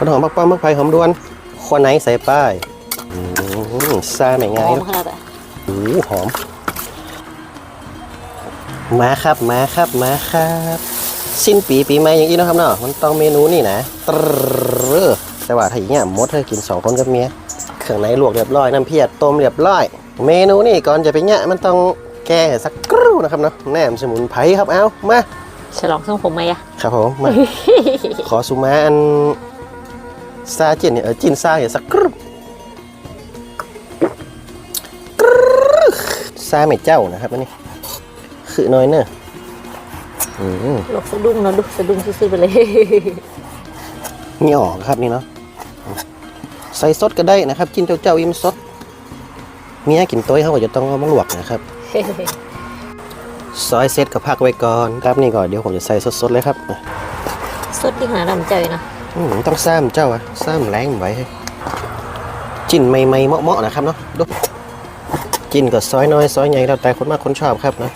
ต้นหอมปักป้อมมักไผ่หอมดวนคนไหนใส่ป้ายอืมซาไม่หง่าอยมเนอะขนาดไหนโอ้โหหอม มาครับมาครับมาครับ สิ้นปีปีใหม่อย่างนี้เนาะครับเนาะมันต้องเมนูนี่นะตรอแต่ว่าถ้าอย่างเงี้ยมดเธอกินสองคนกับเมียเครื่องในลวกเรียบร้อยน้ำเพียรต้มเรียบร้อย เมนูนี่ก่อนจะไปเนี่ยมันต้องแก้สักครู่นะครับเนาะแหนมสมุนไพรครับเอามาฉลองช่องผมไหมอะครับผมมาขอสุมาอัน ซาเจนเนี่ยเออจินซาเนี่ยสักครู่กรึ๊ดซาไม่เจ้านะครับอันนี้คือน้อยเนอะอืมหลกสะดุ้งเนอะดุสะดุ้งซื่อๆไปเลยนี่ออกครับนี่เนาะใส่สดก็ได้นะครับกินเจ้าเจ้าอิ่มสดเมียกินต้อยเขาก็จะต้องเอามาลวกนะครับซอยเซตกับพักไว้ก่อนครับนี่ก่อนเดี๋ยวผมจะใส่สดๆเลยครับ สดที่หาดำใจนะ อืมต้องซ้ำเจ้าอะซ้ำแรงไว้ให้จิ้นใหม่ๆเหมาะๆนะครับเนาะดูจิ้นก็ซอยน้อยซอยใหญ่แล้วแต่คนมากคนชอบครับนะ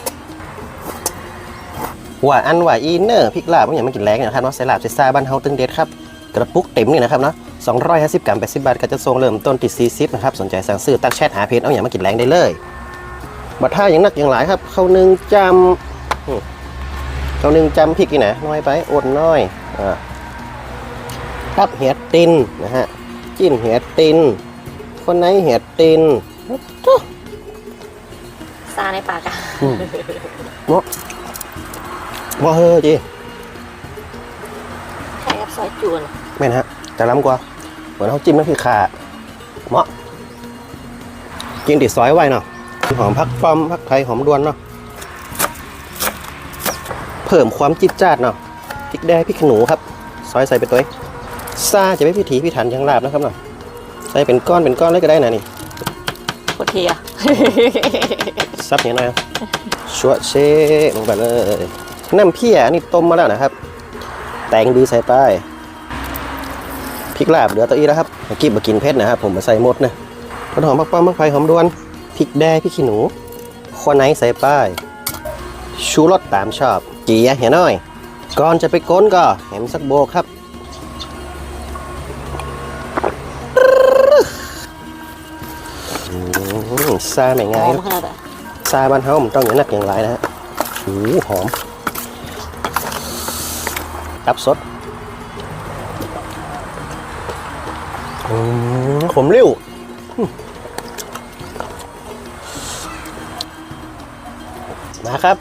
ว่าอันว่าอีเนอร์พริกลาบมันอย่างไม่กินแรงนะครับเนาะใส่ลาบใส่ซาบ้านเฮาตึงเด็ดครับกระปุกเต็มนี่นะครับเนาะ250 กรัม 80 บาทก็จะทรงเริ่มต้นที่40นะครับสนใจสั่งซื้อตักแชทหาเพจเอาอย่างมากินแรงได้เลยบัดท่าอย่างนักอย่างหลายครับเข้าหนึ่งจำอืมข้าหนึ่งจำพริกนี่นะน้อยไปอดน้อยอ่า ครับเห็ดตินนะฮะจิ้นเห็ดติน คนไหนเห็ดตินซาในปากอะเนาะว่าเฮ้อจีใช่กับซอยจวนไม่นะฮะจะล้ำกว่า เหมือนเขาจิ้มน้ำพริกขาเหมาะกินติดซอยไว้เนาะหอมพักฟอมพักไทยหอมดวนเนาะเพิ่มความจิตจ้าดเนาะพริกแดงพริกขนูครับ ซอยใส่ไปตัวเอง ซาจะไม่พิถีพิถันอยังลาบนะครับเนาะใส่เป็นก้อนเป็นก้อนเลยก็ได้นะนี่โคตรเทียซับอย่างไรนะชัวเชลงไปเลยน้ำเพี้ยนี่ต้มมาแล้วนะครับ แตงดีใส่ไปพริกลาบเหลือตัวอีแล้วครับเมื่อกี้มากินเพชรนะครับ ผมมาใส่หมดนะต้นหอมปักป้อมมักไผ่หอมดวนพริกแดงพริกขี้หนูคนไหนใส่ไปชูรสตามชอบเจียเหี่ยน้อย ก่อนจะไปก้นก็แหมสักโบกครับ ซาไม่หง่าอยมขนาดไหนซาบ้านเฮามันต้องอย่างนักอย่างไรนะฮะโอ้โหหอมตับสดอืมขมเรี้ยวอืมมาครับ